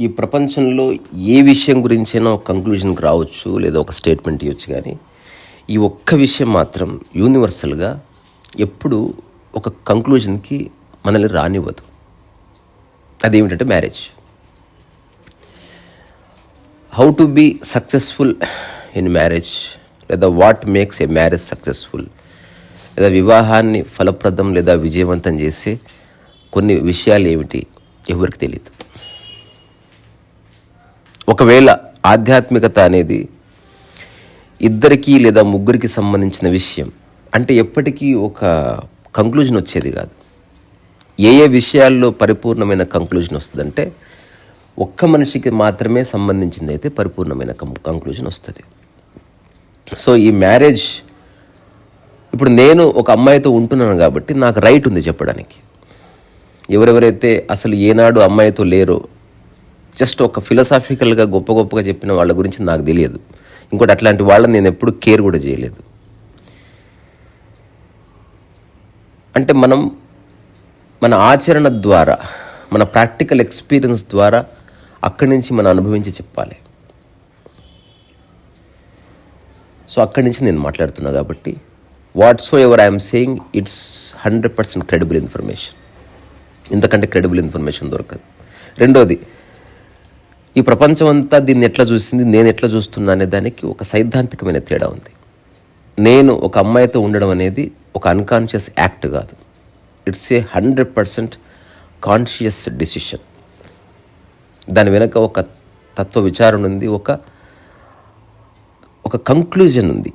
ఈ ప్రపంచంలో ఏ విషయం గురించైనా ఒక కంక్లూజన్కి రావచ్చు లేదా ఒక స్టేట్మెంట్ ఇవ్వచ్చు కానీ ఈ ఒక్క విషయం మాత్రం యూనివర్సల్గా ఎప్పుడు ఒక కంక్లూజన్కి మనల్ని రానివ్వదు. అదేమిటంటే marriage how to be successful in marriage లేదా what makes a marriage successful లేదా వివాహాన్ని ఫలప్రదం లేదా విజయవంతం చేసే కొన్ని విషయాలు ఏమిటి ఎవరికి తెలియదు ఒకవేళ ఆధ్యాత్మికత అనేది ఇద్దరికి లేదా ముగ్గురికి సంబంధించిన విషయం అంటే ఎప్పటికీ ఒక కంక్లూజన్ వచ్చేది కాదు. ఏ ఏ విషయాల్లో పరిపూర్ణమైన కంక్లూజన్ వస్తుందంటే ఒక్క మనిషికి మాత్రమే సంబంధించింది అయితే పరిపూర్ణమైన కంక్లూజన్ వస్తుంది. సో ఈ మ్యారేజ్ ఇప్పుడు నేను ఒక అమ్మాయితో ఉంటున్నాను కాబట్టి నాకు రైట్ ఉంది చెప్పడానికి. ఎవరెవరైతే అసలు ఏనాడు అమ్మాయితో లేరో జస్ట్ ఒక ఫిలసాఫికల్గా గొప్ప గొప్పగా చెప్పిన వాళ్ళ గురించి నాకు తెలియదు. ఇంకోటి అట్లాంటి వాళ్ళని నేను ఎప్పుడు కేర్ కూడా చేయలేదు. అంటే మనం మన ఆచరణ ద్వారా మన ప్రాక్టికల్ ఎక్స్పీరియన్స్ ద్వారా అక్కడి నుంచి మనం అనుభవించి చెప్పాలి. సో అక్కడి నుంచి నేను మాట్లాడుతున్నా కాబట్టి what's ever I'm saying it's hundred percent credible information ఇంతకంటే క్రెడిబుల్ ఇన్ఫర్మేషన్ దొరకదు. రెండోది ఈ ప్రపంచం అంతా దీన్ని ఎట్లా చూసింది? నేను ఎట్లా చూస్తున్నా అనే దానికి ఒక సైద్ధాంతికమైన తేడా ఉంది. నేను ఒక అమ్మాయితో ఉండడం అనేది ఒక అన్కాన్షియస్ యాక్ట్ కాదు. It's a hundred percent conscious decision దాని వెనుక ఒక తత్వ విచారణ ఉంది ఒక ఒక కంక్లూజన్ ఉంది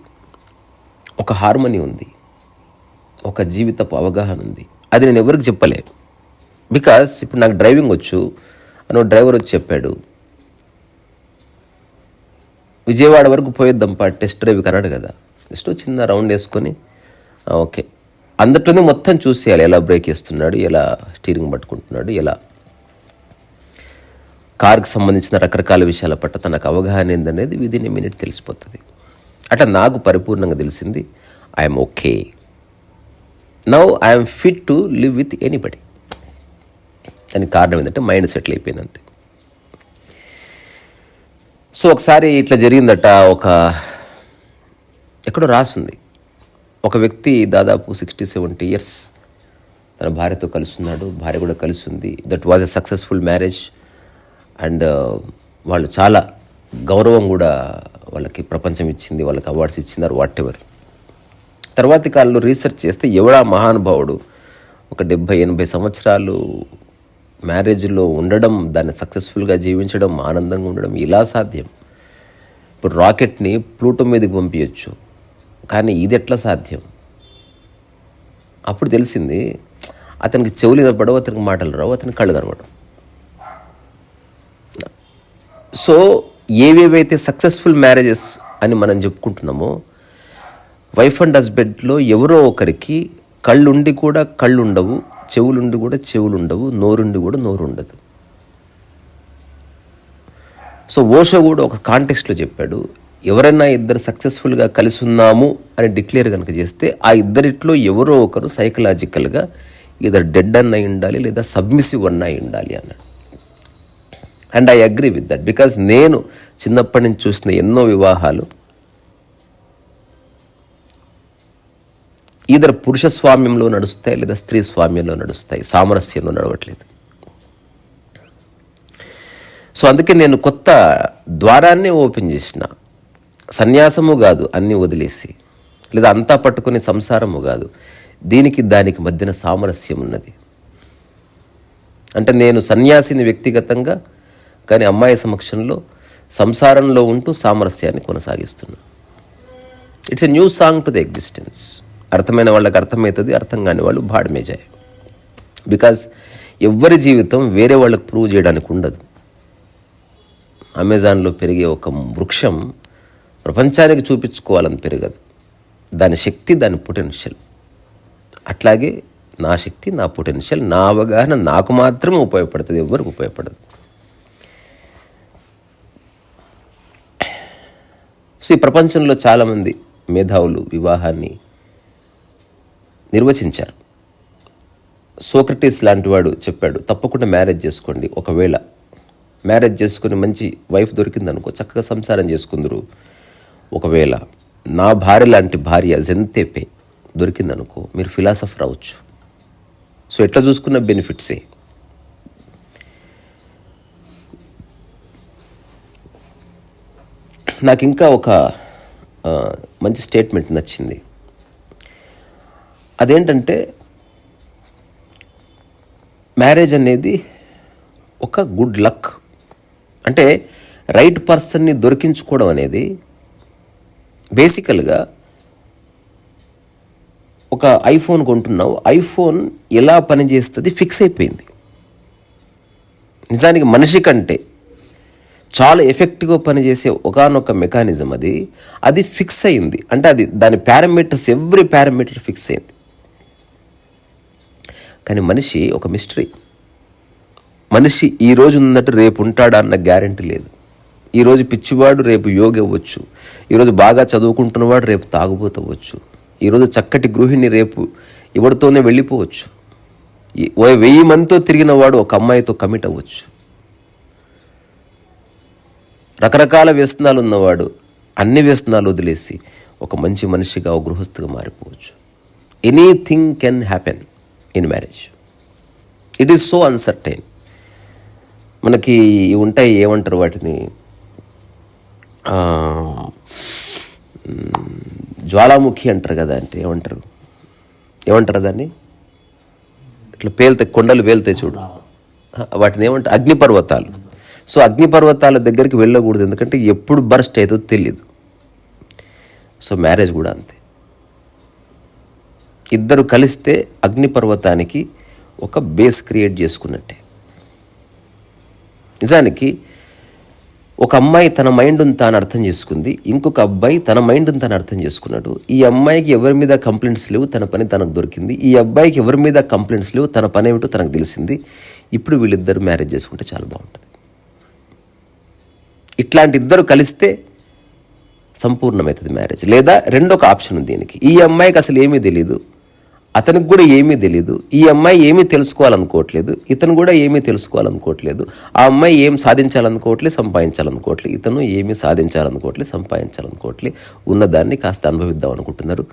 ఒక హార్మనీ ఉంది ఒక జీవితపు అవగాహన ఉంది. అది నేను ఎవరికి చెప్పలే బికాస్ ఇప్పుడు నాకు డ్రైవింగ్ వచ్చు అని డ్రైవర్ వచ్చి చెప్పాడు విజయవాడ వరకు పోయేద్దాంపా టెస్ట్ డ్రైవ్ కన్నాడు కదా. జస్ట్ చిన్న రౌండ్ వేసుకొని ఓకే. అందట్లోనే మొత్తం చూసేయాలి ఎలా బ్రేక్ వేస్తున్నాడు ఎలా స్టీరింగ్ పట్టుకుంటున్నాడు ఎలా. కార్కి సంబంధించిన రకరకాల విషయాల పట్ల తనకు అవగాహన ఏందనేది విదిన్ ఏ మినిట్ తెలిసిపోతుంది. అట్లా నాకు పరిపూర్ణంగా తెలిసింది I'm okay now I'm fit to live with anybody దానికి కారణం ఏంటంటే మైండ్ సెటిల్ అయిపోయింది అంతే. సో ఒకసారి ఇట్లా జరిగిందట ఒక ఎక్కడో రాసుంది. ఒక వ్యక్తి దాదాపు సిక్స్టీ సెవెంటీ ఇయర్స్ తన భార్యతో కలుస్తున్నాడు భార్య కూడా కలిసి ఉంది that was a successful marriage and వాళ్ళు చాలా గౌరవం కూడా వాళ్ళకి ప్రపంచం ఇచ్చింది వాళ్ళకి అవార్డ్స్ ఇచ్చినారు వాట్ ఎవర్ తర్వాతి కాలంలో రీసెర్చ్ చేస్తే ఎవడా మహానుభావుడు? ఒక డెబ్భై ఎనభై సంవత్సరాలు మ్యారేజ్లో ఉండడం దాన్ని సక్సెస్ఫుల్గా జీవించడం ఆనందంగా ఉండడం ఇలా సాధ్యం. ఇప్పుడు రాకెట్ని ప్లూటో మీదకి పంపించవచ్చు కానీ ఇది ఎట్లా సాధ్యం? అప్పుడు తెలిసింది అతనికి చెవులు వినపడవు అతనికి మాటలు రావు అతనికి కళ్ళు కనపడవు సో ఏవేవైతే సక్సెస్ఫుల్ మ్యారేజెస్ అని మనం చెప్పుకుంటున్నామో వైఫ్ అండ్ హస్బెండ్లో ఎవరో ఒకరికి కళ్ళుండి కూడా కళ్ళు ఉండవు చెవులుండి కూడా చెవులు ఉండవు నోరుండి కూడా నోరు ఉండదు సో ఓషో కూడా ఒక కాంటెక్స్ట్లో చెప్పాడు ఎవరైనా ఇద్దరు సక్సెస్ఫుల్గా కలిసి ఉన్నాము అని డిక్లేర్ కనుక చేస్తే ఆ ఇద్దరిట్లో ఎవరో ఒకరు సైకలాజికల్గా ఇద్దరు డెడ్ అన్న ఉండాలి లేదా సబ్మిసివ్ అన్న ఉండాలి అన్నాడు. And I agree with that because నేను చిన్నప్పటి నుంచి చూసిన ఎన్నో వివాహాలు ఈధర్ పురుష స్వామ్యంలో నడుస్తాయి లేదా స్త్రీ స్వామ్యంలో నడుస్తాయి. సామరస్యంలో నడవట్లేదు. సో అందుకే నేను కొత్త ద్వారాన్నే ఓపెన్ చేసిన. సన్యాసము కాదు అన్నీ వదిలేసి. లేదా అంతా పట్టుకునే సంసారము కాదు. దీనికి దానికి మధ్యన సామరస్యం ఉన్నది. అంటే నేను సన్యాసిని వ్యక్తిగతంగా కానీ అమ్మాయి సమక్షంలో సంసారంలో ఉంటూ సామరస్యాన్ని కొనసాగిస్తున్నా. It's a new song to the existence అర్థమైన వాళ్ళకి అర్థమవుతుంది అర్థం కాని వాళ్ళు బాడమేజాయి బికాస్ ఎవ్వరి జీవితం వేరే వాళ్ళకి ప్రూవ్ చేయడానికి ఉండదు. అమెజాన్లో పెరిగే ఒక వృక్షం ప్రపంచానికి చూపించుకోవాలని పెరగదు. దాని శక్తి దాని పొటెన్షియల్ అట్లాగే నా శక్తి నా పొటెన్షియల్ నా అవగాహన నాకు మాత్రమే ఉపయోగపడుతుంది ఎవరికి ఉపయోగపడదు. సో ఈ ప్రపంచంలో చాలామంది మేధావులు వివాహాన్ని నిర్వచించారు. సోక్రటీస్ లాంటి వాడు చెప్పాడు తప్పకుండా మ్యారేజ్ చేసుకోండి. ఒకవేళ మ్యారేజ్ చేసుకుని మంచి వైఫ్ దొరికింది అనుకో చక్కగా సంసారం చేసుకుందరు. ఒకవేళ నా భార్య లాంటి భార్య జెంతేపే దొరికిందనుకో మీరు ఫిలాసఫర్ అవ్వచ్చు. సో ఎట్లా చూసుకున్న బెనిఫిట్సే? నాకు ఇంకా ఒక మంచి స్టేట్మెంట్ నచ్చింది. అదేంటంటే మ్యారేజ్ అనేది ఒక గుడ్ లక్. అంటే రైట్ పర్సన్ని దొరికించుకోవడం అనేది బేసికల్గా ఒక ఐఫోన్ కొంటున్నావు ఐఫోన్ ఎలా పనిచేస్తుంది ఫిక్స్ అయిపోయింది. నిజానికి మనిషి కంటే చాలా ఎఫెక్టివ్గా పనిచేసే ఒకనొక మెకానిజం అది అది ఫిక్స్ అయింది. అంటే అది దాని పారామీటర్స్ ఎవ్రీ పారామీటర్ ఫిక్స్ అయింది. కానీ మనిషి ఒక మిస్టరీ మనిషి ఈ రోజు ఉన్నట్టు రేపు ఉంటాడా అన్న గ్యారంటీ లేదు. ఈరోజు పిచ్చివాడు రేపు యోగి అవ్వచ్చు. ఈరోజు బాగా చదువుకుంటున్నవాడు రేపు తాగుబోతవచ్చు ఈరోజు చక్కటి గృహిణి రేపు ఎవరితోనే వెళ్ళిపోవచ్చు. వెయ్యి మందితో తిరిగిన వాడు ఒక అమ్మాయితో కమిట్ అవ్వచ్చు. రకరకాల వ్యసనాలు ఉన్నవాడు అన్ని వ్యసనాలు వదిలేసి ఒక మంచి మనిషిగా ఒక గృహస్థుగా మారిపోవచ్చు. Anything can happen in marriage it is so uncertain మనకి ఇవి ఉంటాయి ఏమంటారు వాటిని? జ్వాలాముఖి అంటారు కదా అంటే ఏమంటారు? ఏమంటారు దాన్ని? ఇట్లా పేలుతాయి కొండలు పేలుతాయి చూడు. వాటిని ఏమంటారు అగ్నిపర్వతాలు. సో అగ్నిపర్వతాల దగ్గరికి వెళ్ళకూడదు. ఎందుకంటే ఎప్పుడు బర్స్ట్ అవుతుందో తెలియదు సో మ్యారేజ్ కూడా అంతే. ఇద్దరు కలిస్తే అగ్నిపర్వతానికి ఒక బేస్ క్రియేట్ చేసుకున్నట్టే. నిజానికి ఒక అమ్మాయి తన మైండ్ని తాను అర్థం చేసుకుంది ఇంకొక అబ్బాయి తన మైండ్ని తాను అర్థం చేసుకున్నాడు. ఈ అమ్మాయికి ఎవరి మీద కంప్లైంట్స్ లేవు తన పని తనకు దొరికింది. ఈ అబ్బాయికి ఎవరి మీద కంప్లైంట్స్ లేవు తన పని ఏమిటో తనకు తెలిసింది. ఇప్పుడు వీళ్ళిద్దరు మ్యారేజ్ చేసుకుంటే చాలా బాగుంటుంది. ఇట్లాంటి ఇద్దరు కలిస్తే సంపూర్ణమవుతుంది మ్యారేజ్. లేదా రెండొక ఆప్షన్ ఉంది దీనికి. ఈ అమ్మాయికి అసలు ఏమీ తెలియదు అతనికి కూడా ఏమీ తెలియదు ఈ అమ్మాయి ఏమీ తెలుసుకోవాలనుకోవట్లేదు. ఇతను కూడా ఏమీ తెలుసుకోవాలనుకోవట్లేదు. ఆ అమ్మాయి ఏం సాధించాలనుకోవట్లేదు సంపాదించాలనుకోవట్లేదు ఇతను ఏమీ సాధించాలనుకోవట్లేదు సంపాదించాలనుకోవట్లేదు ఉన్నదాన్ని కాస్త అనుభవిద్దాం అనుకుంటున్నారు.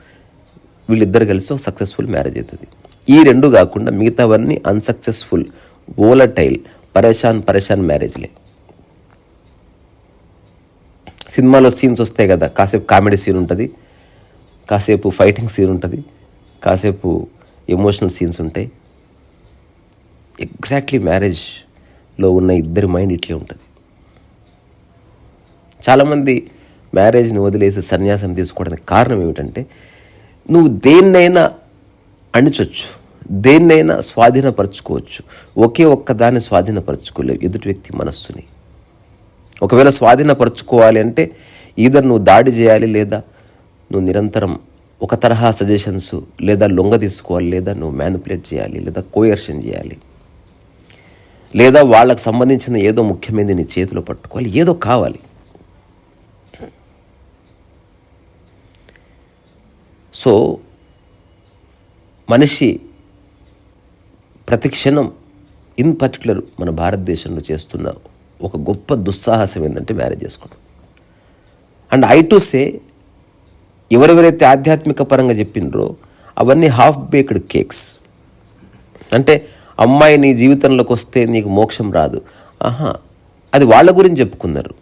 వీళ్ళిద్దరు కలిసి ఒక సక్సెస్ఫుల్ మ్యారేజ్ అవుతుంది. ఈ రెండు కాకుండా మిగతావన్నీ అన్సక్సెస్ఫుల్ ఓలటైల్ పరేషాన్ పరేషాన్ మ్యారేజ్లే సినిమాలో సీన్స్ వస్తాయి కదా కాసేపు కామెడీ సీన్ ఉంటుంది కాసేపు ఫైటింగ్ సీన్ ఉంటుంది. కాసేపు ఎమోషనల్ సీన్స్ ఉంటాయి. ఎగ్జాక్ట్లీ మ్యారేజ్లో ఉన్న ఇద్దరి మైండ్ ఇట్లే ఉంటుంది. చాలామంది మ్యారేజ్ని వదిలేసి సన్యాసం తీసుకోవడానికి కారణం ఏమిటంటే నువ్వు దేన్నైనా అణిచొచ్చు దేన్నైనా స్వాధీనపరచుకోవచ్చు. ఒకే ఒక్కదాన్ని స్వాధీనపరచుకోలేవు. ఎదుటి వ్యక్తి మనస్సుని. ఒకవేళ స్వాధీనపరచుకోవాలి అంటే ఈధర్ నువ్వు దాడి చేయాలి లేదా నువ్వు నిరంతరం ఒక తరహా సజెషన్స్ లేదా లొంగ తీసుకోవాలి లేదా నువ్వు మ్యానిపులేట్ చేయాలి లేదా కోయర్షన్ చేయాలి. లేదా వాళ్ళకు సంబంధించిన ఏదో ముఖ్యమైనది నీ చేతిలో పట్టుకోవాలి ఏదో కావాలి. సో మనిషి ప్రతి క్షణం ఇన్ పర్టికులర్ మన భారతదేశంలో చేస్తున్న ఒక గొప్ప దుస్సాహసం ఏంటంటే మ్యారేజ్ చేసుకోవడం. అండ్ ఐ టు సే ఎవరెవరైతే ఆధ్యాత్మిక పరంగా చెప్పినరో అవన్నీ హాఫ్ బేక్డ్ కేక్స్ అంటే అమ్మాయి నీ జీవితంలోకి వస్తే నీకు మోక్షం రాదు. ఆహా అది వాళ్ళ గురించి చెప్పుకున్నారు.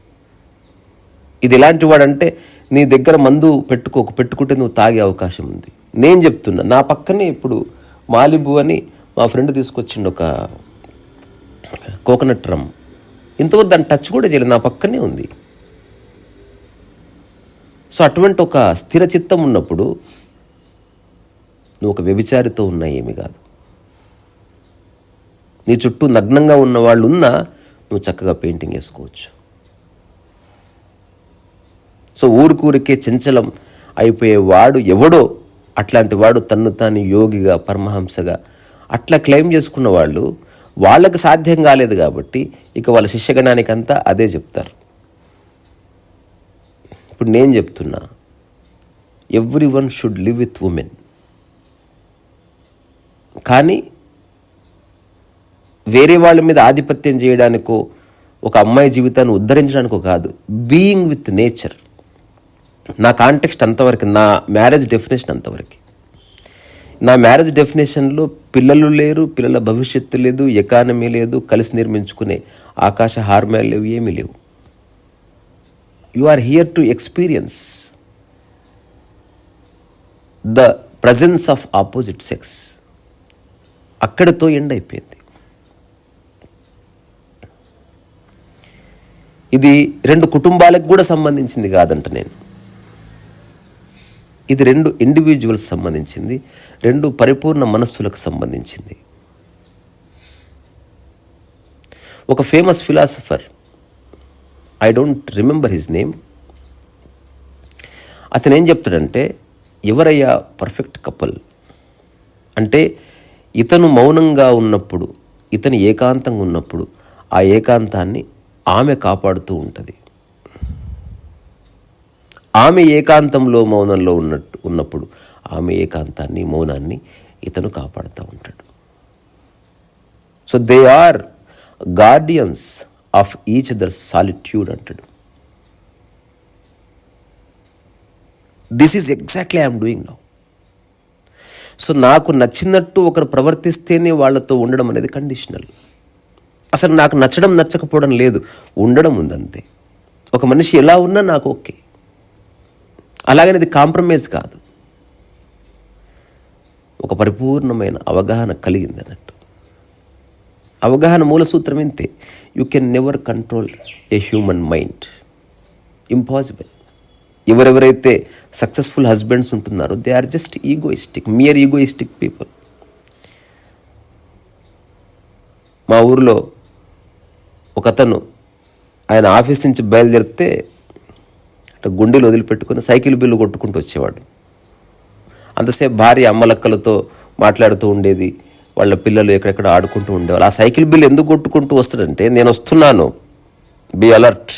ఇది ఎలాంటి వాడంటే నీ దగ్గర మందు పెట్టుకోకు పెట్టుకుంటే నువ్వు తాగే అవకాశం ఉంది. నేను చెప్తున్నా నా పక్కనే ఇప్పుడు మాలిబు అని మా ఫ్రెండ్ తీసుకొచ్చిండు ఒక కోకోనట్ రమ్ ఇంతవరకు దాని టచ్ కూడా చేయలేదు నా పక్కనే ఉంది. సో అటువంటి ఒక స్థిర చిత్తం ఉన్నప్పుడు నువ్వు ఒక వ్యభిచారితో ఉన్నా ఏమీ కాదు. నీ చుట్టూ నగ్నంగా ఉన్న వాళ్ళు ఉన్నా నువ్వు చక్కగా పెయింటింగ్ వేసుకోవచ్చు. సో ఊరికూరికే చంచలం అయిపోయే వాడు ఎవడో అట్లాంటి వాడు తన్ను తాను యోగిగా పరమహంసగా అట్లా క్లెయిమ్ చేసుకున్న వాళ్ళు వాళ్ళకి సాధ్యం కాలేదు కాబట్టి ఇక వాళ్ళ శిష్యగణానికి అంతా అదే చెప్తారు. ఇప్పుడు నేను చెప్తున్నా everyone should live with women కానీ వేరే వాళ్ళ మీద ఆధిపత్యం చేయడానికో ఒక అమ్మాయి జీవితాన్ని ఉద్ధరించడానికో కాదు బీయింగ్ విత్ నేచర్ నా కాంటెక్స్ట్ అంతవరకు నా మ్యారేజ్ డెఫినేషన్ అంతవరకు. నా మ్యారేజ్ డెఫినేషన్లో పిల్లలు లేరు పిల్లల భవిష్యత్తు లేదు ఎకానమీ లేదు కలిసి నిర్మించుకునే ఆకాశ హార్మేలు లేవు ఏమీ లేవు. You are here to experience the presence of opposite sex అక్కడితో ఎండ్ అయిపోయింది. ఇది రెండు కుటుంబాలకు కూడా సంబంధించింది కాదంట నేను. ఇది రెండు ఇండివిజువల్స్ సంబంధించింది రెండు పరిపూర్ణ మనస్సులకు సంబంధించింది. ఒక famous philosopher I don't remember his name అతను ఏం చెప్తాడంటే ఎవరయ్యా పర్ఫెక్ట్ కపుల్ అంటే ఇతను మౌనంగా ఉన్నప్పుడు ఇతను ఏకాంతంగా ఉన్నప్పుడు ఆ ఏకాంతాన్ని ఆమె కాపాడుతూ ఉంటుంది. ఆమె ఏకాంతంలో మౌనంలో ఉన్నట్టు ఉన్నప్పుడు ఆమె ఏకాంతాన్ని మౌనాన్ని ఇతను కాపాడుతూ ఉంటాడు. So they are guardians of each other solitude అంటాడు. This is exactly I'm doing now so నాకు నచ్చినట్టు ఒకరు ప్రవర్తిస్తేనే వాళ్ళతో ఉండడం అనేది కండిషనల్ అసలు నాకు నచ్చడం నచ్చకపోవడం లేదు. ఉండడం ఉందంతే. ఒక మనిషి ఎలా ఉన్నా నాకు ఓకే. అలాగని ఇది కాంప్రమైజ్ కాదు. ఒక పరిపూర్ణమైన అవగాహన కలిగింది అన్నట్టు. అవగాహన మూల సూత్రం ఇంతే. You can never control a human mind impossible ఎవరెవరైతే సక్సెస్ఫుల్ హస్బెండ్స్ ఉంటున్నారో they are just egoistic mere egoistic people మా ఊరిలో ఒకతను ఆయన ఆఫీస్ నుంచి బయలుదేరితే అట్లా గుండెలు వదిలిపెట్టుకుని సైకిల్ బిల్లు కొట్టుకుంటూ వచ్చేవాడు. అంతసేపు భార్య అమ్మలక్కలతో మాట్లాడుతూ ఉండేది. వాళ్ళ పిల్లలు ఎక్కడెక్కడ ఆడుకుంటూ ఉండేవాళ్ళు. ఆ సైకిల్ బిల్ ఎందుకు కొట్టుకుంటూ వస్తాడంటే నేను వస్తున్నాను. బి అలర్ట్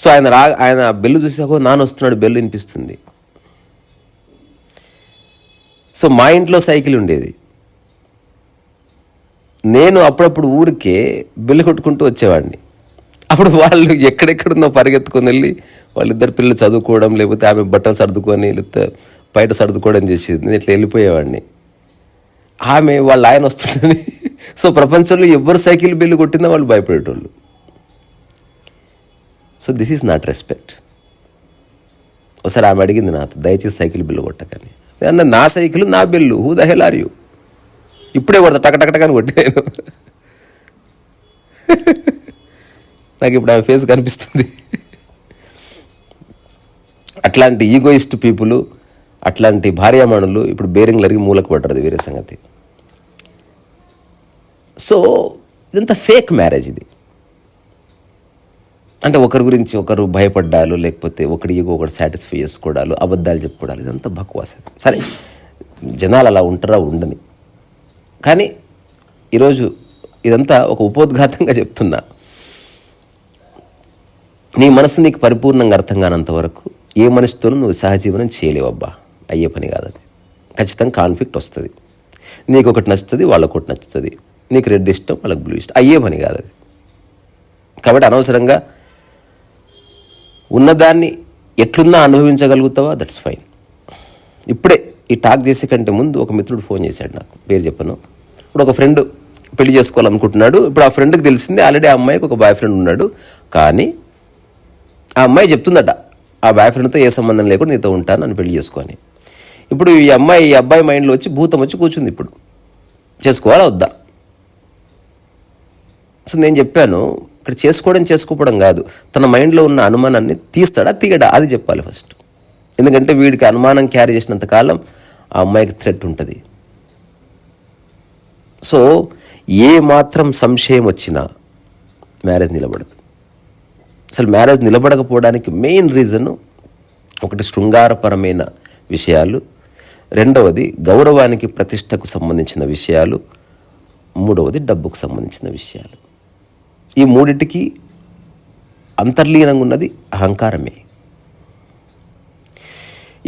సో ఆయన రా ఆయన బెల్లు చూసాకో నాన్న వస్తున్నాడు బెల్లు వినిపిస్తుంది. సో మా ఇంట్లో సైకిల్ ఉండేది. నేను అప్పుడప్పుడు ఊరికే బెల్లు కొట్టుకుంటూ వచ్చేవాడిని. అప్పుడు వాళ్ళు ఎక్కడెక్కడుందో పరిగెత్తుకొని వెళ్ళి వాళ్ళిద్దరు పిల్లలు చదువుకోవడం లేకపోతే ఆమె బట్టలు సర్దుకొని లేకపోతే బయట సర్దుకోవడం చేసేది. ఇట్లా వెళ్ళిపోయేవాడిని. ఆమె వాళ్ళ ఆయన వస్తుంటుంది సో ప్రపంచంలో ఎవరు సైకిల్ బిల్లు కొట్టిందో వాళ్ళు భయపడేటోళ్ళు. So this is not respect ఒకసారి ఆమె అడిగింది నాతో దయచేసి సైకిల్ బిల్లు కొట్టకని. అన్న నా సైకిల్ నా bell. Who the hell are you ఇప్పుడే కొడతా టక టక కొట్టాను నాకు ఇప్పుడు ఆమె ఫేస్ కనిపిస్తుంది. అట్లాంటి ఈగోయిస్ట్ పీపుల్ అట్లాంటి భార్యామణులు ఇప్పుడు బేరింగ్ అరిగి మూలకు పడ్డది వేరే సంగతి. సో ఇదంతా ఫేక్ మ్యారేజ్ ఇది. అంటే ఒకరి గురించి ఒకరు భయపడ్డాలు లేకపోతే ఒకటి ఈగో ఒకటి సాటిస్ఫై చేసుకోవడాలు అబద్ధాలు చెప్పుకోవడాలు ఇదంతా బక్వాస. సరే జనాలు అలా ఉంటారా ఉండని. కానీ ఈరోజు ఇదంతా ఒక ఉపోద్ఘాతంగా చెప్తున్నా. నీ మనసు నీకు పరిపూర్ణంగా అర్థం కానంత వరకు ఏ మనిషితోనూ నువ్వు సహజీవనం చేయలేవబ్బా. అయ్యే పని కాదు అది ఖచ్చితంగా కాన్ఫ్లిక్ట్ వస్తుంది. నీకు ఒకటి నచ్చుతుంది వాళ్ళకు ఒకటి నచ్చుతుంది. నీకు రెడ్ ఇష్టం వాళ్ళకి బ్లూ ఇష్టం. అయ్యే పని కాదు అది కాబట్టి అనవసరంగా ఉన్నదాన్ని ఎట్లున్నా అనుభవించగలుగుతావా? దట్స్ ఫైన్ ఇప్పుడే ఈ టాక్ చేసే కంటే ముందు ఒక మిత్రుడు ఫోన్ చేశాడు నాకు. పేరు చెప్పను. ఇప్పుడు ఒక ఫ్రెండ్ పెళ్ళి చేసుకోవాలనుకుంటున్నాడు. ఇప్పుడు ఆ ఫ్రెండ్కి తెలిసింది ఆల్రెడీ ఆ అమ్మాయికి ఒక బాయ్ ఫ్రెండ్ ఉన్నాడు. కానీ ఆ అమ్మాయి చెప్తుందట ఆ బాయ్ ఫ్రెండ్తో ఏ సంబంధం లేకుండా నీతో ఉంటాను నన్ను పెళ్ళి చేసుకొని ఇప్పుడు ఈ అమ్మాయి ఈ అబ్బాయి మైండ్లో వచ్చి భూతం వచ్చి కూర్చుంది ఇప్పుడు. చేసుకోవాలా వద్దా? సో నేను చెప్పాను ఇక్కడ చేసుకోవడం చేసుకోవడం కాదు. తన మైండ్లో ఉన్న అనుమానాన్ని తీస్తాడా తీయడా? అది చెప్పాలి ఫస్ట్ ఎందుకంటే వీడికి అనుమానం క్యారీ చేసినంత కాలం ఆ అమ్మాయికి థ్రెట్ ఉంటుంది. సో ఏ మాత్రం సంశయం వచ్చినా మ్యారేజ్ నిలబడదు. అసలు మ్యారేజ్ నిలబడకపోవడానికి మెయిన్ రీజను ఒకటి శృంగారపరమైన విషయాలు రెండవది గౌరవానికి ప్రతిష్టకు సంబంధించిన విషయాలు. మూడవది డబ్బుకు సంబంధించిన విషయాలు. ఈ మూడిటికి అంతర్లీనంగా ఉన్నది అహంకారమే.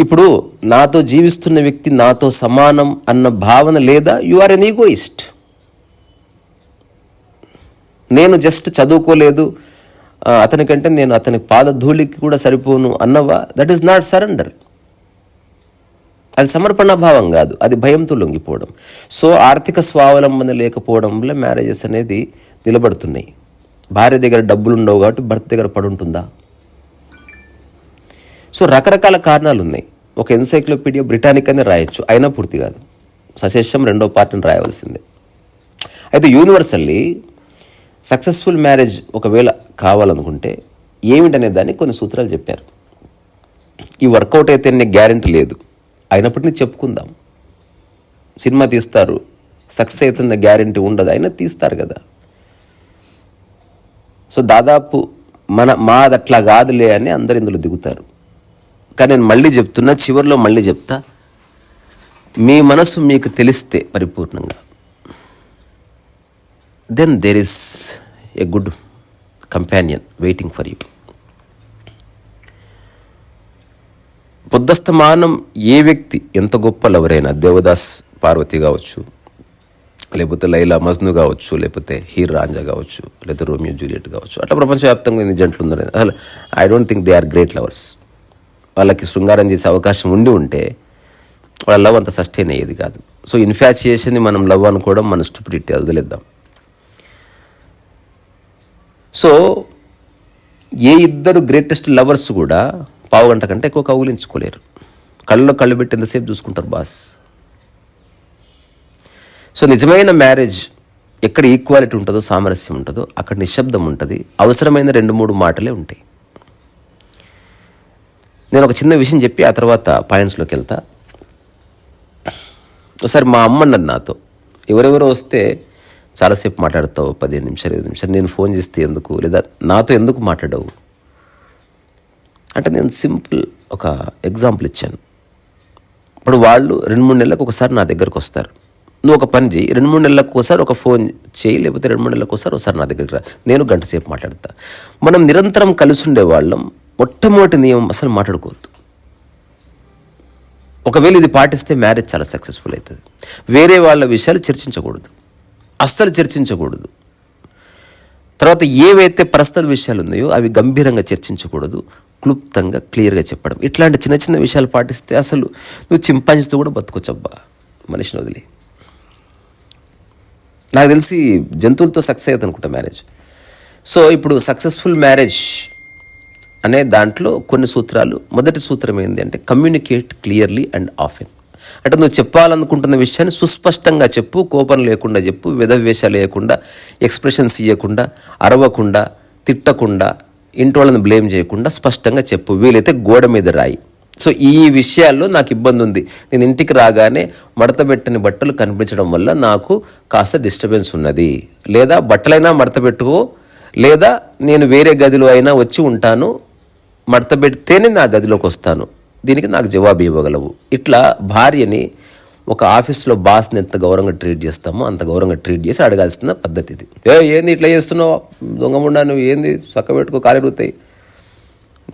ఇప్పుడు నాతో జీవిస్తున్న వ్యక్తి నాతో సమానం అన్న భావన లేదా యు ఆర్ ఎన్ ఈగోయిస్ట్ నేను జస్ట్ చదువుకోలేదు అతనికంటే నేను అతని పాదధూళికి కూడా సరిపోను అన్నవా? దట్ ఈస్ నాట్ సరెండర్ అది సమర్పణ భావం కాదు అది భయంతో లొంగిపోవడం. సో ఆర్థిక స్వావలంబన లేకపోవడం వల్ల మ్యారేజెస్ అనేది నిలబడుతున్నాయి. భార్య దగ్గర డబ్బులు ఉండవు కాబట్టి భర్త దగ్గర పడుంటుందా? సో రకరకాల కారణాలు ఉన్నాయి ఒక ఎన్సైక్లోపీడియా బ్రిటానిక్ అని రాయొచ్చు అయినా పూర్తి కాదు. సశేషం రెండో పార్ట్ని రాయవలసిందే. అయితే యూనివర్సల్లీ సక్సెస్ఫుల్ మ్యారేజ్ ఒకవేళ కావాలనుకుంటే ఏమిటనే దాన్ని కొన్ని సూత్రాలు చెప్పారు. ఈ వర్కౌట్ అయితే నీకు గ్యారెంటీ లేదు. అయినప్పటికీ చెప్పుకుందాం. సినిమా తీస్తారు. సక్సెస్ అవుతున్న గ్యారంటీ ఉండదు. అయినా తీస్తారు కదా. సో దాదాపు మన మాది అట్లా కాదులే అని అందరు ఇందులో దిగుతారు. కానీ నేను మళ్ళీ చెప్తున్నా చివరిలో మళ్ళీ చెప్తా. మీ మనసు మీకు తెలిస్తే పరిపూర్ణంగా. Then there is a good companion waiting for you బుద్ధస్తమానం ఏ వ్యక్తి ఎంత గొప్ప లవరైనా దేవదాస్ పార్వతి కావచ్చు లేకపోతే లైలా మజ్ను కావచ్చు లేకపోతే హీర్ రాంజా కావచ్చు లేకపోతే రోమియో జూలియట్ కావచ్చు అట్లా ప్రపంచవ్యాప్తంగా ఇన్ని జంటలు ఉందని అసలు I don't think they are great lovers వాళ్ళకి శృంగారం చేసే అవకాశం ఉండి ఉంటే వాళ్ళ లవ్ అంత సస్టైన్ అయ్యేది కాదు. సో ఇన్ఫాచుయేషన్ని మనం లవ్ అనుకోవడం మన స్టూపిడిటీ వదిలేద్దాం. సో ఏ ఇద్దరు గ్రేటెస్ట్ లవర్స్ కూడా పావు గంట కంటే ఎక్కువ కౌగులించుకోలేరు. కళ్ళలో కళ్ళు పెట్టి ఎంతసేపు చూసుకుంటారు బాస్? సో నిజమైన మ్యారేజ్ ఎక్కడ ఈక్వాలిటీ ఉంటుందో సామరస్యం ఉంటుందో అక్కడ నిశ్శబ్దం ఉంటుంది అవసరమైన రెండు మూడు మాటలే ఉంటాయి. నేను ఒక చిన్న విషయం చెప్పి ఆ తర్వాత పాయింట్స్లోకి వెళ్తా. ఒకసారి మా అమ్మ అన్నది నాతో. ఎవరెవరో వస్తే చాలాసేపు మాట్లాడతావు పదిహేను నిమిషాలు ఇరవై నిమిషాలు నేను ఫోన్ చేస్తే ఎందుకు లేదా నాతో ఎందుకు మాట్లాడవు? అంటే నేను సింపుల్ ఒక ఎగ్జాంపుల్ ఇచ్చాను. ఇప్పుడు వాళ్ళు రెండు మూడు నెలలకు ఒకసారి నా దగ్గరకు వస్తారు. నువ్వు ఒక పని చేయి రెండు మూడు నెలలకు ఒకసారి ఒక ఫోన్ చేయి లేకపోతే రెండు మూడు నెలలకు ఒకసారి ఒకసారి నా దగ్గరికి రా. నేను గంట సేపు మాట్లాడతా. మనం నిరంతరం కలిసి ఉండే వాళ్ళం మొట్టమొదటి నియమం అసలు మాట్లాడుకోవద్దు. ఒకవేళ ఇది పాటిస్తే మ్యారేజ్ చాలా సక్సెస్ఫుల్ అవుతుంది. వేరే వాళ్ళ విషయాలు చర్చించకూడదు. అస్సలు చర్చించకూడదు. తర్వాత ఏవైతే పర్సనల్ విషయాలు ఉన్నాయో అవి గంభీరంగా చర్చించకూడదు. క్లుప్తంగా క్లియర్గా చెప్పడం. ఇట్లాంటి చిన్న చిన్న విషయాలు పాటిస్తే అసలు నువ్వు చింపాంజితో కూడా బతుకొచ్చబ్బా మనిషిని వదిలి. నాకు తెలిసి జంతువులతో సక్సెస్ అయ్యేది అనుకుంటా మ్యారేజ్. సో ఇప్పుడు సక్సెస్ఫుల్ మ్యారేజ్ అనే దాంట్లో కొన్ని సూత్రాలు. మొదటి సూత్రం ఏంటి అంటే కమ్యూనికేట్ క్లియర్లీ అండ్ ఆఫెన్. అంటే నువ్వు చెప్పాలనుకుంటున్న విషయాన్ని సుస్పష్టంగా చెప్పు కోపం లేకుండా చెప్పు విధవేషాలు లేకుండా ఎక్స్ప్రెషన్స్ ఇవ్వకుండా అరవకుండా తిట్టకుండా ఇంటి వాళ్ళని బ్లేమ్ చేయకుండా స్పష్టంగా చెప్పు. వీలైతే గోడ మీద రాయి. సో ఈ విషయాల్లో నాకు ఇబ్బంది ఉంది నేను ఇంటికి రాగానే మడతబెట్టని బట్టలు కనిపించడం వల్ల నాకు కాస్త డిస్టర్బెన్స్ ఉన్నది. లేదా బట్టలైనా మడతబెట్టుకో లేదా నేను వేరే గదిలో అయినా వచ్చి ఉంటాను మడతబెడితేనే నా గదిలోకి వస్తాను దీనికి నాకు జవాబు ఇవ్వగలవు. ఇట్లా భార్యని ఒక ఆఫీస్లో బాస్ని ఎంత గౌరవంగా ట్రీట్ చేస్తామో అంత గౌరవంగా ట్రీట్ చేసి అడగాల్సిన పద్ధతి ఇది. ఏ ఏంది ఇట్లా చేస్తున్నావు? దొంగముండా నువ్వు? ఏంది? చక్క పెట్టుకో కాలిరుగుతాయి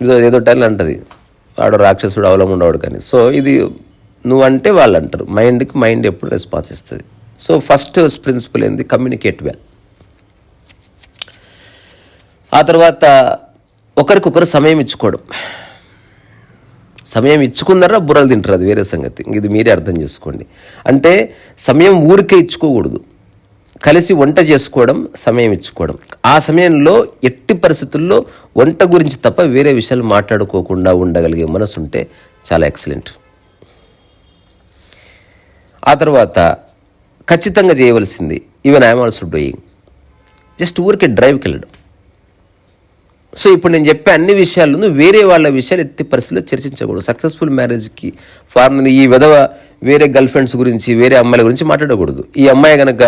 ఏదో ఏదో టైం అంటది. వాడు రాక్షసుడు అవలముండవాడు కానీ. సో ఇది నువ్వు అంటే వాళ్ళు అంటారు మైండ్కి మైండ్ ఎప్పుడు రెస్పాన్స్ ఇస్తుంది. సో ఫస్ట్ ప్రిన్సిపల్ ఏంది? కమ్యూనికేట్ వెల్ ఆ తర్వాత ఒకరికొకరు సమయం ఇచ్చుకోవడం. సమయం ఇచ్చుకున్నారా బుర్రలు తింటారు అది వేరే సంగతి. ఇది మీరే అర్థం చేసుకోండి. అంటే సమయం ఊరికే ఇచ్చుకోకూడదు. కలిసి వంట చేసుకోవడం సమయం ఇచ్చుకోవడం. ఆ సమయంలో ఎట్టి పరిస్థితుల్లో వంట గురించి తప్ప వేరే విషయాలు మాట్లాడుకోకుండా ఉండగలిగే మనసు ఉంటే చాలా ఎక్సలెంట్. ఆ తర్వాత ఖచ్చితంగా చేయవలసింది even I'm also doing. Just ఊరికే డ్రైవ్కి వెళ్ళడం. సో ఇప్పుడు నేను చెప్పే అన్ని విషయాలు వేరే వాళ్ళ విషయాలు ఎట్టి పరిస్థితుల్లో చర్చించకూడదు. సక్సెస్ఫుల్ మ్యారేజ్కి ఫార్మ్ ఈ విధవ వేరే గర్ల్ ఫ్రెండ్స్ గురించి వేరే అమ్మాయిల గురించి మాట్లాడకూడదు. ఈ అమ్మాయి కనుక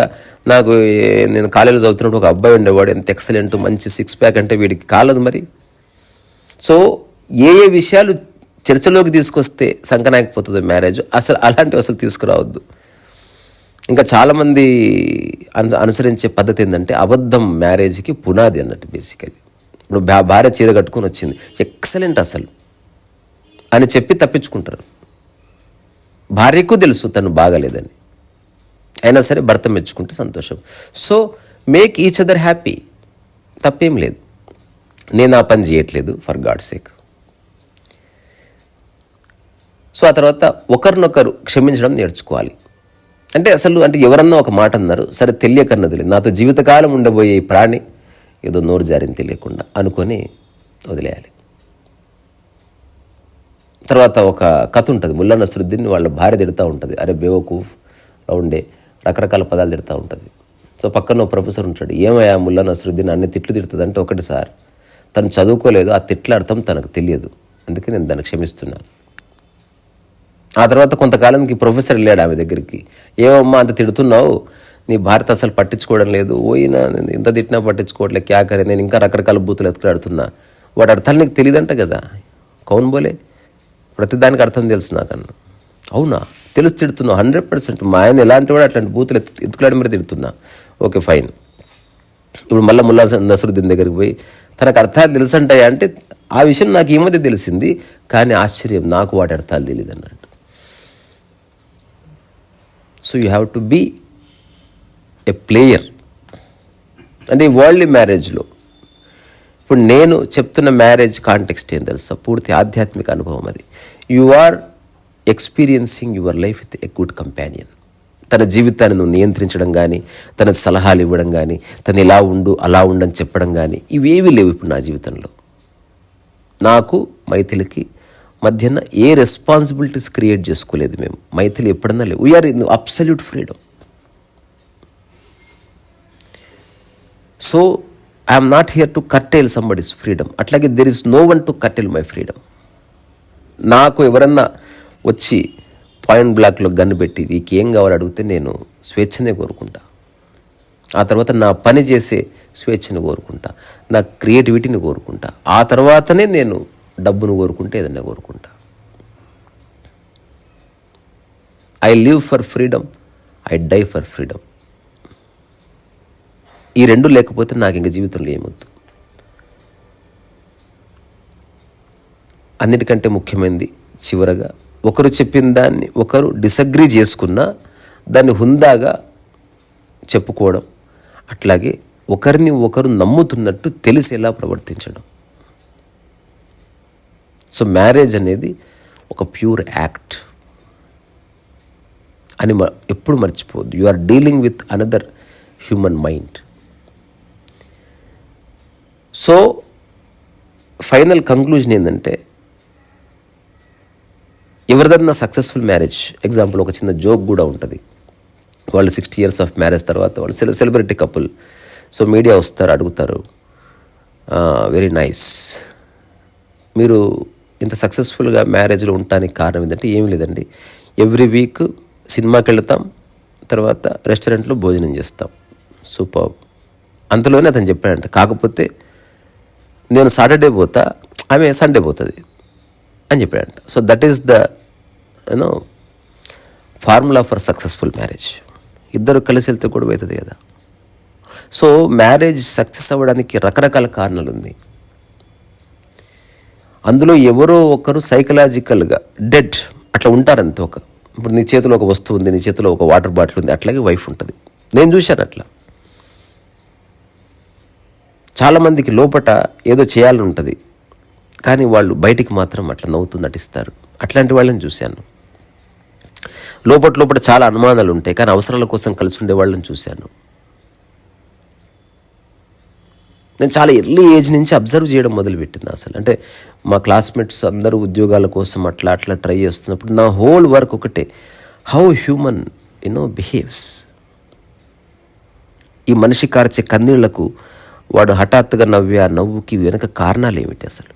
నాకు నేను కాలేజీలో చదువుతున్నప్పుడు ఒక అబ్బాయి ఉండేవాడు ఎంత ఎక్సలెంట్ మంచి సిక్స్ ప్యాక్ అంటే వీడికి కాలదు మరి. సో ఏ ఏ విషయాలు చర్చలోకి తీసుకొస్తే సంకనాయకపోతుంది మ్యారేజ్ అసలు అలాంటివి అసలు తీసుకురావద్దు. ఇంకా చాలామంది అను అనుసరించే పద్ధతి ఏంటంటే అబద్ధం మ్యారేజ్కి పునాది అన్నట్టు బేసికలీ ఇప్పుడు భార్య చీర కట్టుకొని వచ్చింది. ఎక్సలెంట్ అసలు. అని చెప్పి తప్పించుకుంటారు. భార్యకు తెలుసు తను బాగలేదని. అయినా సరే భర్త మెచ్చుకుంటే సంతోషం. So make each other happy తప్పేం లేదు. నేను ఆ పని చేయట్లేదు ఫర్ గాడ్ సేక్ సో ఆ తర్వాత ఒకరినొకరు క్షమించడం నేర్చుకోవాలి. అంటే అసలు అంటే ఎవరన్నా ఒక మాట అన్నారు సరే తెలియకన్నది లేదు నాతో జీవితకాలం ఉండబోయే ఈ ప్రాణి ఏదో నోరు జారిని తెలియకుండా అనుకొని వదిలేయాలి. తర్వాత ఒక కథ ఉంటుంది. ముల్లా నసరుద్దీన్ వాళ్ళ భార్య తిడుతూ ఉంటుంది. అరే బేవకూఫ్ ఉండే రకరకాల పదాలు తిడుతూ ఉంటుంది. సో పక్కన ఓ ప్రొఫెసర్ ఉంటాడు. ఏమయ్యా ముల్లా నసరుద్దీన్ అన్ని తిట్లు తిడుతుంది అంటే ఒకటి సార్ తను చదువుకోలేదు ఆ తిట్ల అర్థం తనకు తెలియదు. అందుకే నేను దాన్ని క్షమిస్తున్నాను. ఆ తర్వాత కొంతకాలానికి ప్రొఫెసర్ వెళ్ళాడు ఆమె దగ్గరికి. ఏమమ్మా అంత తిడుతున్నావు? నీ భారత అసలు పట్టించుకోవడం లేదు. పోయినా నేను ఇంత తిట్టినా పట్టించుకోవట్లేదు క్యాకరే నేను ఇంకా రకరకాల బూతులు ఎత్తుకులాడుతున్నా వాటి అర్థాలు నీకు తెలియదంట కదా? కౌన్ బోలే? ప్రతిదానికి అర్థం తెలుసు నాకన్నా. అవునా? తెలిసి తిడుతున్నావు. Hundred percent. మా ఆయన ఎలాంటి వాడు అట్లాంటి బూతులు ఎత్తు ఎత్తుకులాడి మరి తిడుతున్నా. Okay fine. ఇప్పుడు మళ్ళీ ముల్లా నసరుద్దీన్ దగ్గరికి పోయి తనకు అర్థాలు తెలుసంటాయా అంటే ఆ విషయం నాకు ఈ మధ్య తెలిసింది. కానీ ఆశ్చర్యం నాకు వాటి అర్థాలు తెలియదు అన్నట్టు so you have to be a player అంటే ఈ వరల్డ్ మ్యారేజ్లో ఇప్పుడు నేను చెప్తున్న మ్యారేజ్ కాంటెక్స్ట్ ఏం తెలుసా? పూర్తి ఆధ్యాత్మిక అనుభవం అది. You are experiencing your life with a good companion తన జీవితాన్ని నువ్వు నియంత్రించడం కానీ తన సలహాలు ఇవ్వడం కానీ తను ఇలా ఉండు అలా ఉండని చెప్పడం కానీ ఇవేవి లేవు ఇప్పుడు నా జీవితంలో. నాకు మైథిలికి మధ్యన ఏ రెస్పాన్సిబిలిటీస్ క్రియేట్ చేసుకోలేదు మేము. మైథిలి ఎప్పుడన్నా లేవు. We are in absolute freedom so I'm not here to curtail somebody's freedom అట్లాగే there is no one to curtail my freedom నాకు ఎవరన్నా వచ్చి పాయింట్ బ్లాక్లో గన్ను పెట్టి నీకేం కావాలో అడిగితే నేను స్వేచ్ఛనే కోరుకుంటా. ఆ తర్వాత నా పని చేసే స్వేచ్ఛను కోరుకుంటా. నా క్రియేటివిటీని కోరుకుంటా. ఆ తర్వాతనే నేను డబ్బును కోరుకుంటే ఏదన్నా కోరుకుంటా. I live for freedom I die for freedom ఈ రెండు లేకపోతే నాకు ఇంక జీవితంలో ఏమొద్దు. అన్నిటికంటే ముఖ్యమైనది చివరగా ఒకరు చెప్పిన దాన్ని ఒకరు డిసగ్రీ చేసుకున్నా దాన్ని హుందాగా చెప్పుకోవడం. అట్లాగే ఒకరిని ఒకరు నమ్ముతున్నట్టు తెలిసేలా ప్రవర్తించడం. సో మ్యారేజ్ అనేది ఒక ప్యూర్ యాక్ట్ అని మ- ఎప్పుడు మర్చిపోవద్దు. You are dealing with another human mind. So final conclusion ఏంటంటే ఎవరిదన్నా సక్సెస్ఫుల్ మ్యారేజ్ ఎగ్జాంపుల్ ఒక చిన్న జోక్ కూడా ఉంటుంది. వాళ్ళు సిక్స్టీ ఇయర్స్ ఆఫ్ మ్యారేజ్ తర్వాత వాళ్ళు సెల సెలబ్రిటీ కపుల్ సో మీడియా వస్తారు అడుగుతారు. వెరీ నైస్ మీరు ఇంత సక్సెస్ఫుల్గా మ్యారేజ్లో ఉండటానికి కారణం ఏంటంటే ఏమీ లేదండి. ఎవ్రీ వీక్ సినిమాకి వెళ్తాం తర్వాత రెస్టారెంట్లో భోజనం చేస్తాం. సూపర్. అంతలోనే అతను చెప్పాడంట కాకపోతే నేను సాటర్డే పోతా ఆమె సండే పోతుంది అని చెప్పాడంట. So that is the you know formula for successful marriage ఇద్దరు కలిసి వెళ్తే కూడా అవుతుంది కదా. సో మ్యారేజ్ సక్సెస్ అవ్వడానికి రకరకాల కారణాలు ఉంది అందులో ఎవరో ఒకరు సైకలాజికల్గా డెడ్ అట్లా ఉంటారంత ఒక. ఇప్పుడు నీ చేతిలో ఒక వస్తువు ఉంది నీ చేతిలో ఒక వాటర్ బాటిల్ ఉంది అట్లాగే వైఫ్ ఉంటుంది. నేను చూశాను అట్లా. చాలామందికి లోపట ఏదో చేయాలని ఉంటుంది కానీ వాళ్ళు బయటికి మాత్రం అట్లా నవ్వుతూ నటిస్తారు. అట్లాంటి వాళ్ళని చూశాను. లోపట లోపల చాలా అనుమానాలు ఉంటాయి కానీ అవసరాల కోసం కలిసి ఉండే వాళ్ళని చూశాను. నేను చాలా ఎర్లీ ఏజ్ నుంచి అబ్జర్వ్ చేయడం మొదలుపెట్టింది అసలు. అంటే మా క్లాస్మేట్స్ అందరూ ఉద్యోగాల కోసం అట్లా అట్లా ట్రై చేస్తున్నప్పుడు నా హోల్ వర్క్ ఒకటే. How human you know behaves ఈ మనిషి కార్చే కన్నీళ్ళకు వాడు హఠాత్తుగా నవ్వే ఆ నవ్వుకి వెనక కారణాలు ఏమిటి అసలు?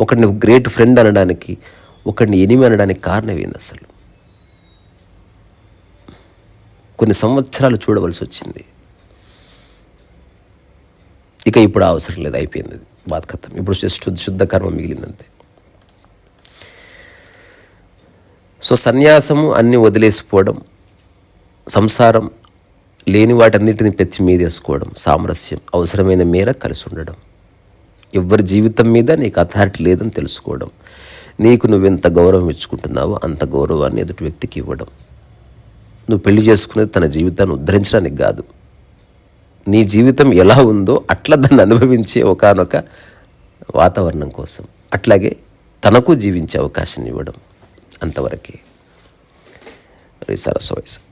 ఒకడిని గ్రేట్ ఫ్రెండ్ అనడానికి ఒకడిని ఎనిమి అనడానికి కారణం ఏంది అసలు? కొన్ని సంవత్సరాలు చూడవలసి వచ్చింది. ఇక ఇప్పుడు అవసరం లేదు అయిపోయింది అది బాధ కథం ఇప్పుడు శుద్ధ శుద్ధ కర్మ మిగిలిందంతే. సో సన్యాసము అన్నీ వదిలేసిపోవడం సంసారం లేని వాటన్నిటిని పెంచి మీదేసుకోవడం సామరస్యం అవసరమైన మేర కలిసి ఉండడం ఎవరి జీవితం మీద నీకు అథారిటీ లేదని తెలుసుకోవడం. నీకు నువ్వెంత గౌరవం ఇచ్చుకుంటున్నావో అంత గౌరవాన్ని ఎదుటి వ్యక్తికి ఇవ్వడం. నువ్వు పెళ్ళి చేసుకునేది తన జీవితాన్ని ఉద్ధరించడానికి కాదు. నీ జీవితం ఎలా ఉందో అట్లా దాన్ని అనుభవించే ఒకానొక వాతావరణం కోసం. అట్లాగే తనకు జీవించే అవకాశం ఇవ్వడం అంతవరకే. సరస్వయసు